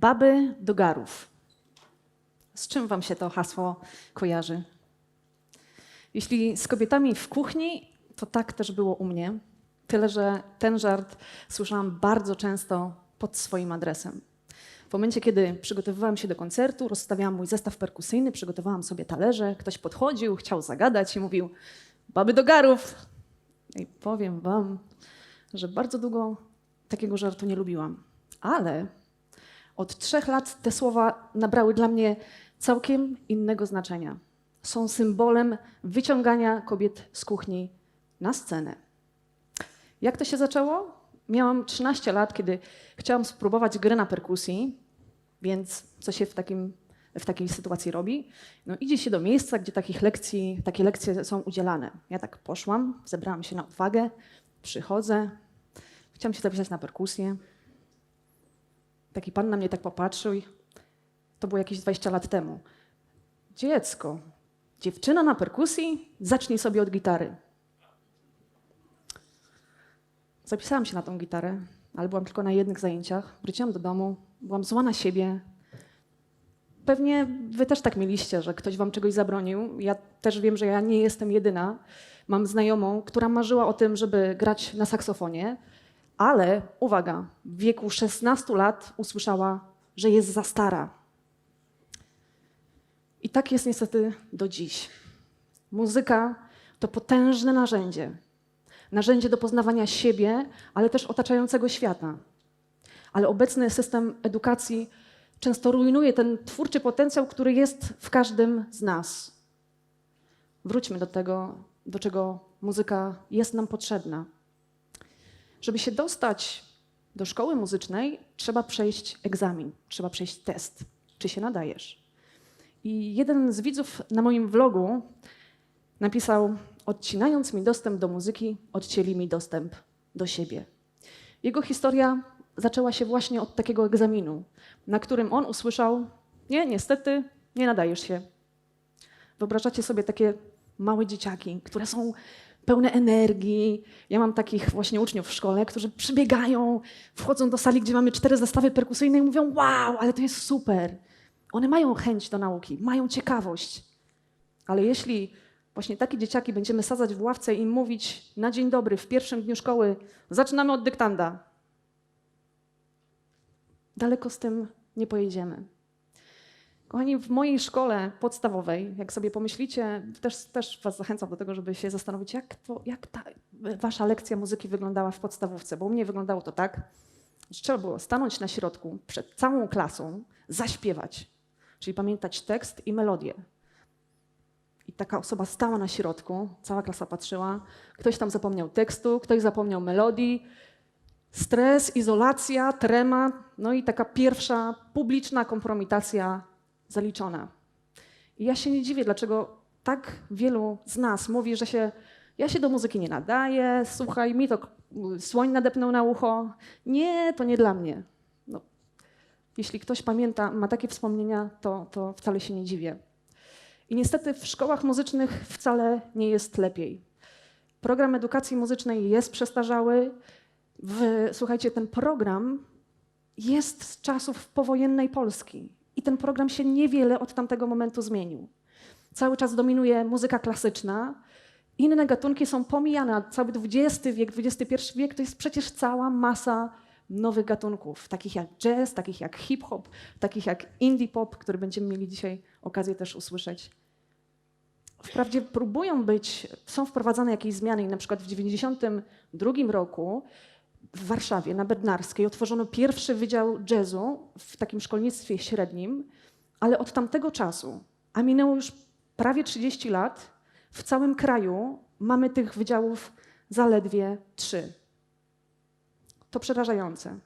Baby do garów. Z czym wam się to hasło kojarzy? Jeśli z kobietami w kuchni, to tak też było u mnie. Tyle, że ten żart słyszałam bardzo często pod swoim adresem. W momencie, kiedy przygotowywałam się do koncertu, rozstawiałam mój zestaw perkusyjny, przygotowałam sobie talerze, ktoś podchodził, chciał zagadać i mówił: Baby do garów! I powiem wam, że bardzo długo takiego żartu nie lubiłam. Ale od trzech lat te słowa nabrały dla mnie całkiem innego znaczenia. Są symbolem wyciągania kobiet z kuchni na scenę. Jak to się zaczęło? Miałam 13 lat, kiedy chciałam spróbować gry na perkusji, więc co się w, takim, w takiej sytuacji robi? No, idzie się do miejsca, gdzie takich lekcji, takie lekcje są udzielane. Ja tak poszłam, zebrałam się na uwagę, przychodzę, chciałam się zapisać na perkusję. Taki pan na mnie tak popatrzył i to było jakieś 20 lat temu. Dziecko, dziewczyna na perkusji, zacznij sobie od gitary. Zapisałam się na tą gitarę, ale byłam tylko na jednych zajęciach. Wróciłam do domu, byłam zła na siebie. Pewnie wy też tak mieliście, że ktoś wam czegoś zabronił. Ja też wiem, że ja nie jestem jedyna. Mam znajomą, która marzyła o tym, żeby grać na saksofonie, ale uwaga, w wieku 16 lat usłyszała, że jest za stara. I tak jest niestety do dziś. Muzyka to potężne narzędzie. Narzędzie do poznawania siebie, ale też otaczającego świata. Ale obecny system edukacji często rujnuje ten twórczy potencjał, który jest w każdym z nas. Wróćmy do tego, do czego muzyka jest nam potrzebna. Żeby się dostać do szkoły muzycznej, trzeba przejść egzamin, trzeba przejść test, czy się nadajesz. I jeden z widzów na moim vlogu napisał: Odcinając mi dostęp do muzyki, odcięli mi dostęp do siebie. Jego historia zaczęła się właśnie od takiego egzaminu, na którym on usłyszał: Nie, niestety, nie nadajesz się. Wyobrażacie sobie takie małe dzieciaki, które są pełne energii. Ja mam takich właśnie uczniów w szkole, którzy przybiegają, wchodzą do sali, gdzie mamy cztery zestawy perkusyjne i mówią: Wow, ale to jest super. One mają chęć do nauki, mają ciekawość. Ale jeśli właśnie takie dzieciaki będziemy sadzać w ławce i mówić na dzień dobry w pierwszym dniu szkoły, zaczynamy od dyktanda. Daleko z tym nie pojedziemy. Kochani, w mojej szkole podstawowej, jak sobie pomyślicie, też, też Was zachęcam do tego, żeby się zastanowić, jak, to, jak ta Wasza lekcja muzyki wyglądała w podstawówce, bo u mnie wyglądało to tak, że trzeba było stanąć na środku przed całą klasą, zaśpiewać, czyli pamiętać tekst i melodię. I taka osoba stała na środku, cała klasa patrzyła, ktoś tam zapomniał tekstu, ktoś zapomniał melodii, stres, izolacja, trema, no i taka pierwsza publiczna kompromitacja zaliczona. I ja się nie dziwię, dlaczego tak wielu z nas mówi, że się, ja się do muzyki nie nadaję, słuchaj, mi to słoń nadepnął na ucho. Nie, to nie dla mnie. No, jeśli ktoś pamięta, ma takie wspomnienia, to, to wcale się nie dziwię. I niestety w szkołach muzycznych wcale nie jest lepiej. Program edukacji muzycznej jest przestarzały. W, słuchajcie, ten program jest z czasów powojennej Polski i ten program się niewiele od tamtego momentu zmienił. Cały czas dominuje muzyka klasyczna, inne gatunki są pomijane, a cały XX wiek, XXI wiek to jest przecież cała masa nowych gatunków, takich jak jazz, takich jak hip-hop, takich jak indie pop, który będziemy mieli dzisiaj okazję też usłyszeć. Wprawdzie próbują być, są wprowadzane jakieś zmiany i na przykład w 1992 roku w Warszawie na Bednarskiej otworzono pierwszy wydział jazzu w takim szkolnictwie średnim, ale od tamtego czasu, a minęło już prawie 30 lat, w całym kraju mamy tych wydziałów zaledwie trzy. To przerażające.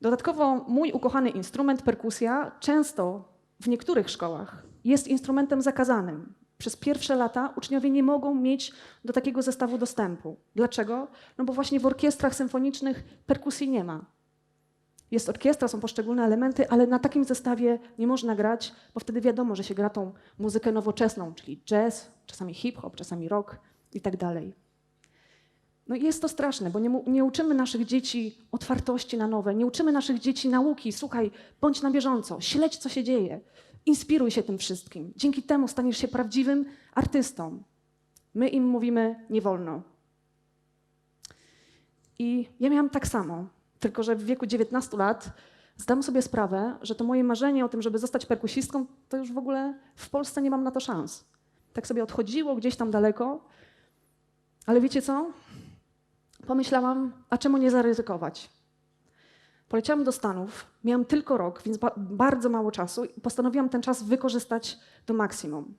Dodatkowo mój ukochany instrument, perkusja, często w niektórych szkołach jest instrumentem zakazanym. Przez pierwsze lata uczniowie nie mogą mieć do takiego zestawu dostępu. Dlaczego? No bo właśnie w orkiestrach symfonicznych perkusji nie ma. Jest orkiestra, są poszczególne elementy, ale na takim zestawie nie można grać, bo wtedy wiadomo, że się gra tą muzykę nowoczesną, czyli jazz, czasami hip-hop, czasami rock i tak dalej. No i jest to straszne, bo nie, nie uczymy naszych dzieci otwartości na nowe, nie uczymy naszych dzieci nauki. Słuchaj, bądź na bieżąco, śledź co się dzieje, inspiruj się tym wszystkim. Dzięki temu staniesz się prawdziwym artystą. My im mówimy nie wolno. I ja miałam tak samo, tylko że w wieku 19 lat zdam sobie sprawę, że to moje marzenie o tym, żeby zostać perkusistką, to już w ogóle w Polsce nie mam na to szans. Tak sobie odchodziło gdzieś tam daleko, ale wiecie co? Pomyślałam, a czemu nie zaryzykować? Poleciałam do Stanów, miałam tylko rok, więc ba- bardzo mało czasu i postanowiłam ten czas wykorzystać do maksimum.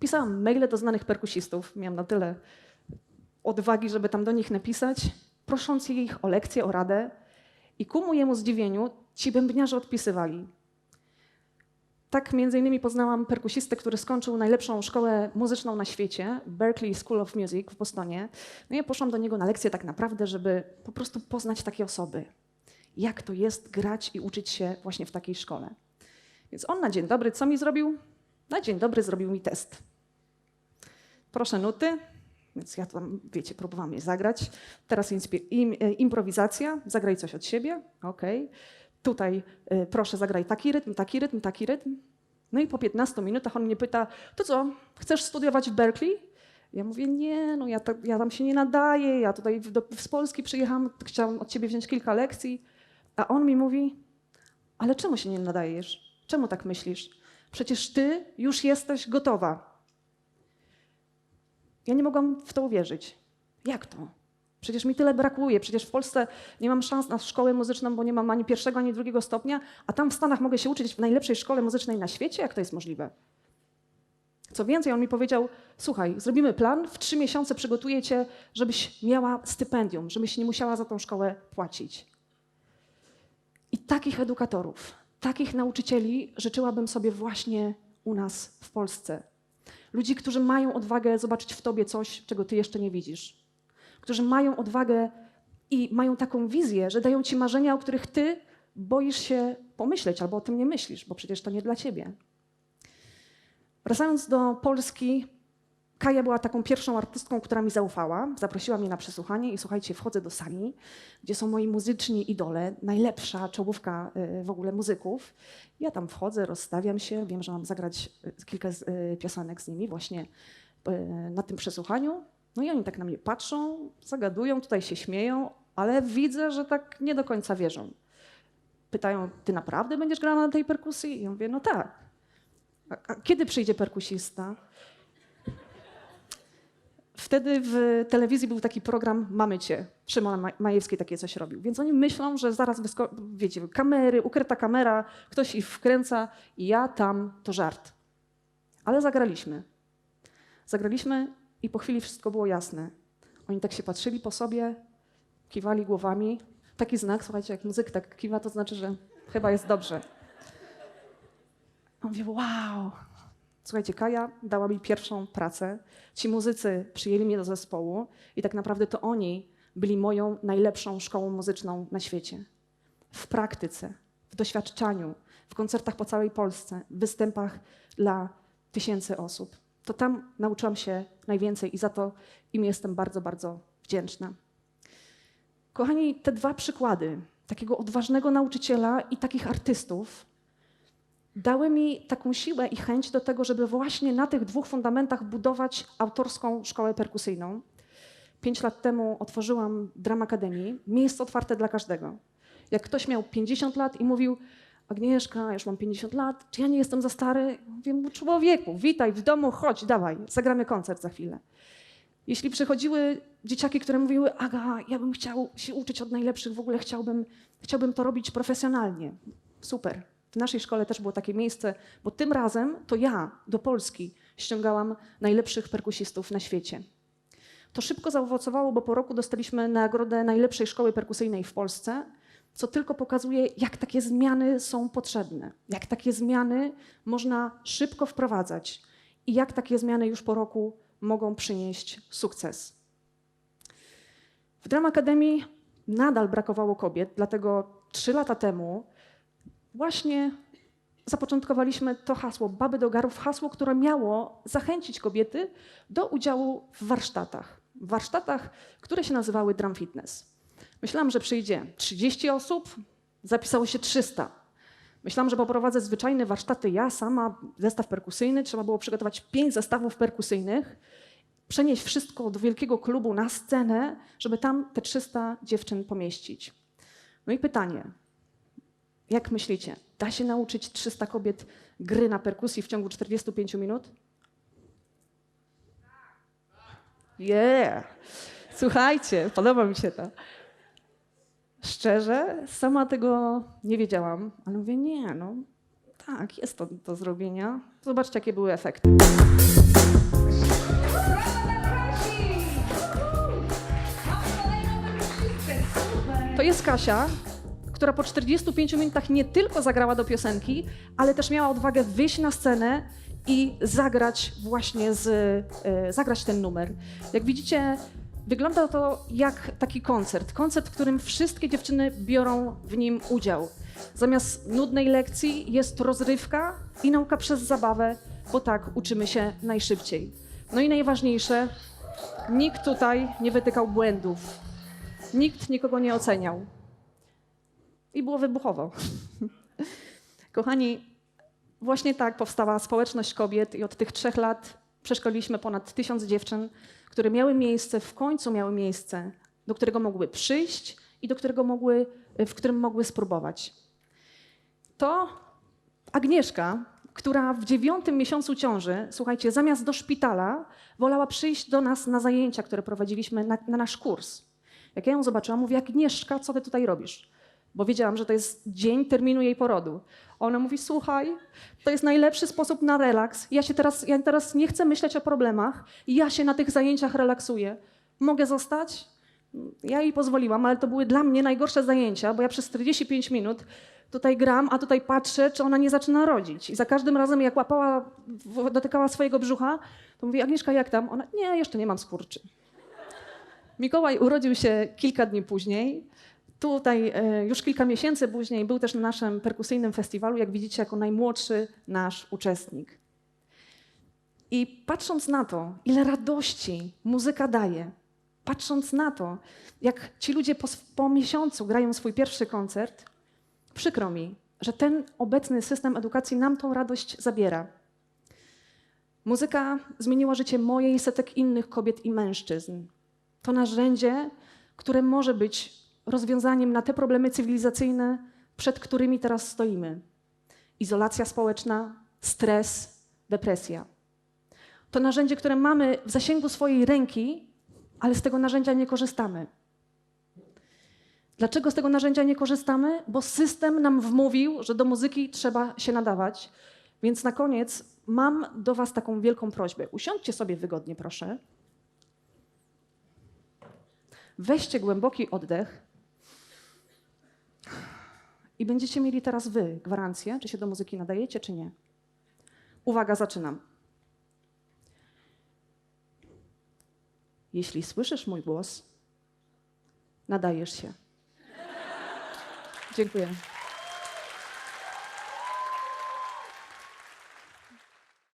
Pisałam maile do znanych perkusistów, miałam na tyle odwagi, żeby tam do nich napisać, prosząc ich o lekcję, o radę. I ku mojemu zdziwieniu ci bębniarze odpisywali. Tak między innymi poznałam perkusistę, który skończył najlepszą szkołę muzyczną na świecie, Berklee School of Music w Bostonie. No i ja poszłam do niego na lekcję tak naprawdę, żeby po prostu poznać takie osoby. Jak to jest grać i uczyć się właśnie w takiej szkole. Więc on na dzień dobry co mi zrobił? Na dzień dobry zrobił mi test. Proszę nuty, więc ja tam, wiecie, próbowałam je zagrać. Teraz im, e, improwizacja, zagraj coś od siebie, okej. Tutaj e, proszę zagraj taki rytm, taki rytm, taki rytm. No i po 15 minutach on mnie pyta, to co, chcesz studiować w Berkeley? Ja mówię, nie, no ja, ta, ja tam się nie nadaję, ja tutaj do, z Polski przyjechałam, chciałam od ciebie wziąć kilka lekcji. A on mi mówi, ale czemu się nie nadajesz? Czemu tak myślisz? Przecież ty już jesteś gotowa. Ja nie mogłam w to uwierzyć. Jak to? Przecież mi tyle brakuje. Przecież w Polsce nie mam szans na szkołę muzyczną, bo nie mam ani pierwszego, ani drugiego stopnia, a tam w Stanach mogę się uczyć w najlepszej szkole muzycznej na świecie? Jak to jest możliwe? Co więcej, on mi powiedział: Słuchaj, zrobimy plan, w trzy miesiące przygotuję cię, żebyś miała stypendium, żebyś nie musiała za tą szkołę płacić. I takich edukatorów, takich nauczycieli życzyłabym sobie właśnie u nas w Polsce. Ludzi, którzy mają odwagę zobaczyć w tobie coś, czego ty jeszcze nie widzisz. Którzy mają odwagę i mają taką wizję, że dają ci marzenia, o których ty boisz się pomyśleć albo o tym nie myślisz, bo przecież to nie dla ciebie. Wracając do Polski, Kaja była taką pierwszą artystką, która mi zaufała. Zaprosiła mnie na przesłuchanie i słuchajcie, wchodzę do sali, gdzie są moi muzyczni idole, najlepsza czołówka y, w ogóle muzyków. Ja tam wchodzę, rozstawiam się, wiem, że mam zagrać y, kilka y, piosenek z nimi właśnie na tym przesłuchaniu. No i oni tak na mnie patrzą, zagadują, tutaj się śmieją, ale widzę, że tak nie do końca wierzą. Pytają, ty naprawdę będziesz grała na tej perkusji? I ja mówię, no tak. A kiedy przyjdzie perkusista? Wtedy w telewizji był taki program Mamy Cię. Szymon Ma- Majewski takie coś robił. Więc oni myślą, że zaraz, wiecie, kamery, ukryta kamera, ktoś ich wkręca i ja tam, to żart. Ale zagraliśmy. Zagraliśmy i po chwili wszystko było jasne. Oni tak się patrzyli po sobie, kiwali głowami. Taki znak, słuchajcie, jak muzyk tak kiwa, to znaczy, że chyba jest dobrze. A Mówię, wow. Słuchajcie, Kaja dała mi pierwszą pracę. Ci muzycy przyjęli mnie do zespołu i tak naprawdę to oni byli moją najlepszą szkołą muzyczną na świecie. W praktyce, w doświadczaniu, w koncertach po całej Polsce, w występach dla tysięcy osób. To tam nauczyłam się najwięcej i za to im jestem bardzo, bardzo wdzięczna. Kochani, te dwa przykłady takiego odważnego nauczyciela i takich artystów dały mi taką siłę i chęć do tego, żeby właśnie na tych dwóch fundamentach budować autorską szkołę perkusyjną. Pięć lat temu otworzyłam Dram Akademii, miejsce otwarte dla każdego. Jak ktoś miał 50 lat i mówił, Agnieszka, już mam 50 lat, czy ja nie jestem za stary? Mówię mu, człowieku, witaj w domu, chodź, dawaj, zagramy koncert za chwilę. Jeśli przychodziły dzieciaki, które mówiły, Aga, ja bym chciał się uczyć od najlepszych, w ogóle chciałbym, chciałbym to robić profesjonalnie. Super. W naszej szkole też było takie miejsce, bo tym razem to ja do Polski ściągałam najlepszych perkusistów na świecie. To szybko zaowocowało, bo po roku dostaliśmy nagrodę najlepszej szkoły perkusyjnej w Polsce, co tylko pokazuje, jak takie zmiany są potrzebne, jak takie zmiany można szybko wprowadzać i jak takie zmiany już po roku mogą przynieść sukces. W Dram Akademii nadal brakowało kobiet, dlatego trzy lata temu właśnie zapoczątkowaliśmy to hasło Baby do Garów, hasło, które miało zachęcić kobiety do udziału w warsztatach. w warsztatach, które się nazywały Drum Fitness. Myślałam, że przyjdzie 30 osób, zapisało się 300. Myślałam, że poprowadzę zwyczajne warsztaty ja sama, zestaw perkusyjny. Trzeba było przygotować pięć zestawów perkusyjnych, przenieść wszystko do wielkiego klubu na scenę, żeby tam te 300 dziewczyn pomieścić. No i pytanie, jak myślicie, da się nauczyć 300 kobiet gry na perkusji w ciągu 45 minut? Yeah! Słuchajcie, podoba mi się to. Szczerze, sama tego nie wiedziałam, ale mówię, nie, no tak, jest to do zrobienia. Zobaczcie, jakie były efekty. To jest Kasia, która po 45 minutach nie tylko zagrała do piosenki, ale też miała odwagę wyjść na scenę i zagrać właśnie z, e, zagrać ten numer. Jak widzicie, wygląda to jak taki koncert. Koncert, w którym wszystkie dziewczyny biorą w nim udział. Zamiast nudnej lekcji jest rozrywka i nauka przez zabawę, bo tak uczymy się najszybciej. No i najważniejsze, nikt tutaj nie wytykał błędów. Nikt nikogo nie oceniał. I było wybuchowo. Kochani, właśnie tak powstała społeczność kobiet i od tych trzech lat przeszkoliliśmy ponad tysiąc dziewczyn, które miały miejsce, w końcu miały miejsce, do którego mogły przyjść i do którego mogły, w którym mogły spróbować. To Agnieszka, która w dziewiątym miesiącu ciąży, słuchajcie, zamiast do szpitala, wolała przyjść do nas na zajęcia, które prowadziliśmy na, na nasz kurs. Jak ja ją zobaczyłam, mówię, Agnieszka, co ty tutaj robisz? Bo wiedziałam, że to jest dzień terminu jej porodu. Ona mówi, słuchaj, to jest najlepszy sposób na relaks. Ja się teraz, ja teraz nie chcę myśleć o problemach. Ja się na tych zajęciach relaksuję. Mogę zostać? Ja jej pozwoliłam, ale to były dla mnie najgorsze zajęcia, bo ja przez 45 minut tutaj gram, a tutaj patrzę, czy ona nie zaczyna rodzić. I za każdym razem, jak łapała, dotykała swojego brzucha, to mówi, Agnieszka, jak tam? Ona, nie, jeszcze nie mam skurczy. Mikołaj urodził się kilka dni później. Tutaj e, już kilka miesięcy później był też na naszym perkusyjnym festiwalu, jak widzicie, jako najmłodszy nasz uczestnik. I patrząc na to, ile radości muzyka daje, patrząc na to, jak ci ludzie po, po miesiącu grają swój pierwszy koncert, przykro mi, że ten obecny system edukacji nam tą radość zabiera. Muzyka zmieniła życie mojej i setek innych kobiet i mężczyzn. To narzędzie, które może być rozwiązaniem na te problemy cywilizacyjne, przed którymi teraz stoimy. Izolacja społeczna, stres, depresja. To narzędzie, które mamy w zasięgu swojej ręki, ale z tego narzędzia nie korzystamy. Dlaczego z tego narzędzia nie korzystamy? Bo system nam wmówił, że do muzyki trzeba się nadawać. Więc na koniec mam do Was taką wielką prośbę. Usiądźcie sobie wygodnie, proszę. Weźcie głęboki oddech i będziecie mieli teraz Wy gwarancję, czy się do muzyki nadajecie, czy nie. Uwaga, zaczynam. Jeśli słyszysz mój głos, nadajesz się. Dziękuję.